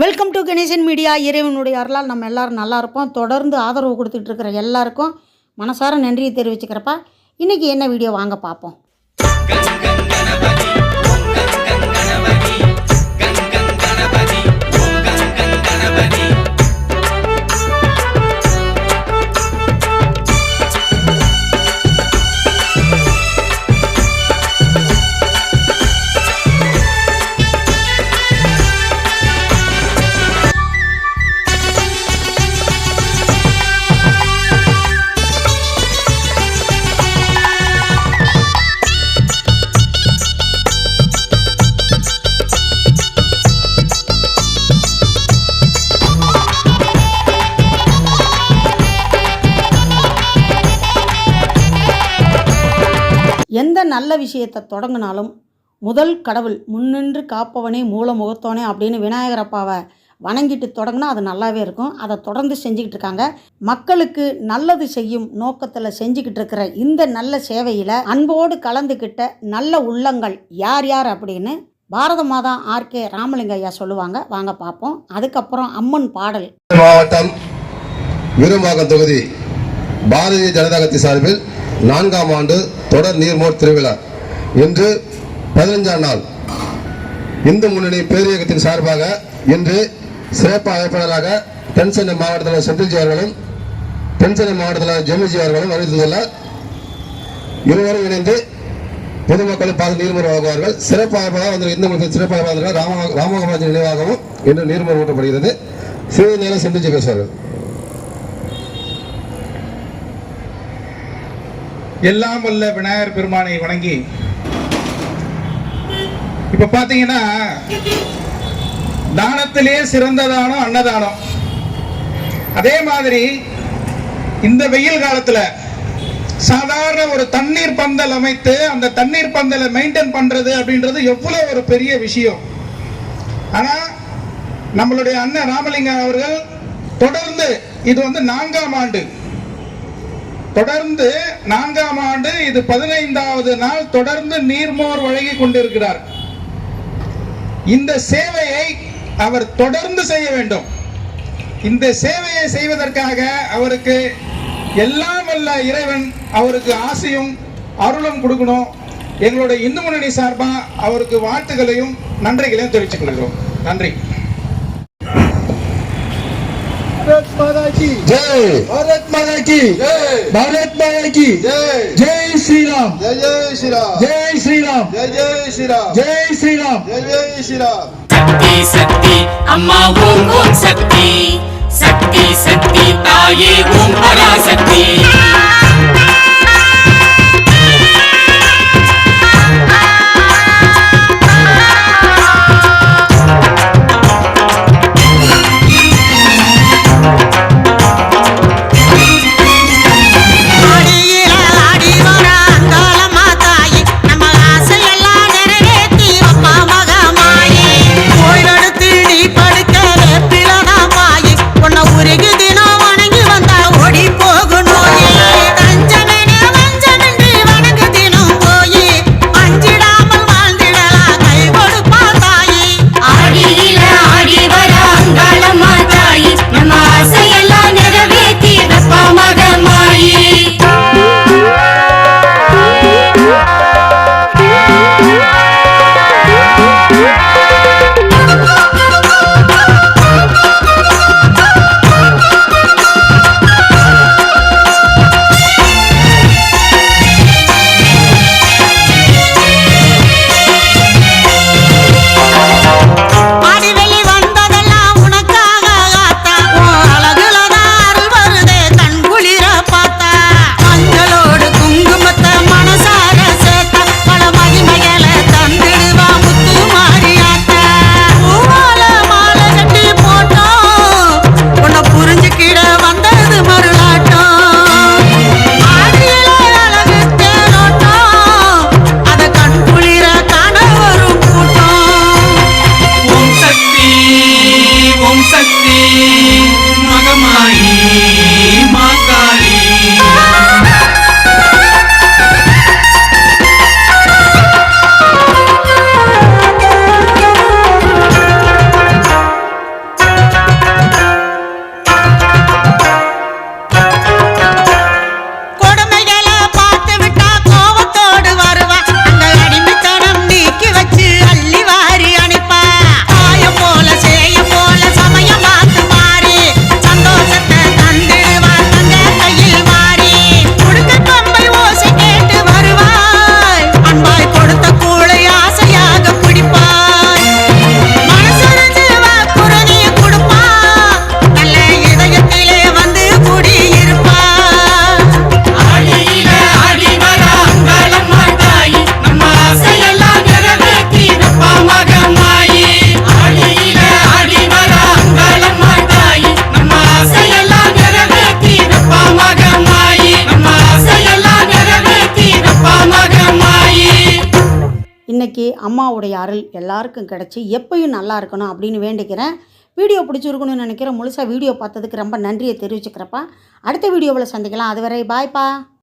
Welcome to Ganesan media இறைவனுடைய அருளால் நம்ம எல்லோரும் நல்லா இருப்போம். தொடர்ந்து ஆதரவு கொடுத்துட்ருக்கிற எல்லாருக்கும் மனசார நன்றியை தெரிவிச்சுக்கிறப்பா. இன்றைக்கி என்ன வீடியோ வாங்க பார்ப்போம். எந்த நல்ல விஷயத்தை தொடங்கினாலும் முதல் கடவுள் முன்னின்று காப்பவனே மூல முகத்தோனே அப்படின்னு விநாயகரப்பாவை வணங்கிட்டு தொடங்கினா அது நல்லாவே இருக்கும். அதை தொடர்ந்து செஞ்சுக்கிட்டு இருக்காங்க. மக்களுக்கு நல்லது செய்யும் நோக்கத்தில் செஞ்சுக்கிட்டு இருக்கிற இந்த நல்ல சேவையில் அன்போடு கலந்துக்கிட்ட நல்ல உள்ளங்கள் யார் யார் அப்படின்னு பாரத மாதா ஆர்கே ராமலிங்க ஐயா சொல்லுவாங்க. வாங்க பார்ப்போம். அதுக்கப்புறம் அம்மன் பாடல். மாவட்டம் விரும்பாக்கம் தொகுதி பாரதிய ஜனதா கட்சி சார்பில் நான்காம் ஆண்டு தொடர் நீர்மோர் திருவிழா. இன்று பதினைஞ்சாம் நாள். இந்து முன்னணி பேரியக்கத்தின் சார்பாக இன்று சிறப்பு அழைப்பாளராக தென்சென்னை மாவட்டத்தில் செந்தில்ஜி அவர்களும் தென்சென்னை மாவட்டத்தில் ஜெமிஜி அவர்களும் அறிவித்துள்ள இருவரும் இணைந்து பொதுமக்கள் பார்த்து நீர்மூர் வழங்குவார்கள். சிறப்பு அழைப்பாளர் வந்து இந்து முன்னணி சிறப்பு அழைப்பாளர் ராம ராமகோபாலஜி நினைவாகவும் இன்று நீர்மூர் ஊட்டப்படுகிறது. சிறிது நேரம் செந்தில்ஜி பேசுவார்கள். எல்லாம் வல்ல விநாயகர் பெருமானை வணங்கி இப்ப பாத்தீங்கன்னா தானத்திலே சிறந்த தானம் அன்னதானம். அதே மாதிரி இந்த வெயில் காலத்துல சாதாரண ஒரு தண்ணீர் பந்தல் அமைத்து அந்த தண்ணீர் பந்தலை மெயின்டைன் பண்றது அப்படின்றது எவ்வளவு ஒரு பெரிய விஷயம். ஆனா நம்மளுடைய அண்ணன் ராமலிங்கம் அவர்கள் தொடர்ந்து இது வந்து நான்காம் ஆண்டு. தொடர்ந்து நான்காம் ஆண்டு இது பதினைந்தாவது நாள் தொடர்ந்து நீர்மோர் வழங்கி கொண்டிருக்கிறார். இந்த சேவையை அவர் தொடர்ந்து செய்ய வேண்டும். இந்த சேவையை செய்வதற்காக அவருக்கு எல்லாம் வல்ல இறைவன் அவருக்கு ஆசையும் அருளும் கொடுக்கணும். எங்களுடைய இந்து முன்னணி சார்பாக அவருக்கு வாழ்த்துக்களையும் நன்றிகளையும் தெரிவித்துக் கொள்கிறோம். நன்றி. భారత్ మాతాకి జై భారత్ మాతాకి జై భారత్ మాతాకి జై జై శ్రీరామ్ జై జై శ్రీరామ్ జై శ్రీరామ్ జై జై శ్రీరామ్ జై శ్రీరామ్ జై జై శ్రీరామ్ శక్తి శక్తి అమ్మా ఓం ఓం శక్తి శక్తి శక్తి அம்மாவுடைய அருள் எல்லாருக்கும் கிடச்சி எப்பயும் நல்லா இருக்கணும் அப்படின்னு வேண்டிக்கிறேன். வீடியோ பிடிச்சிருக்கணும்னு நினைக்கிறேன். முழுசாக வீடியோ பார்த்ததுக்கு ரொம்ப நன்றியை தெரிவிச்சுக்கிறப்பா அடுத்த வீடியோவில் சந்திக்கலாம். அதுவரை பாய்ப்பா.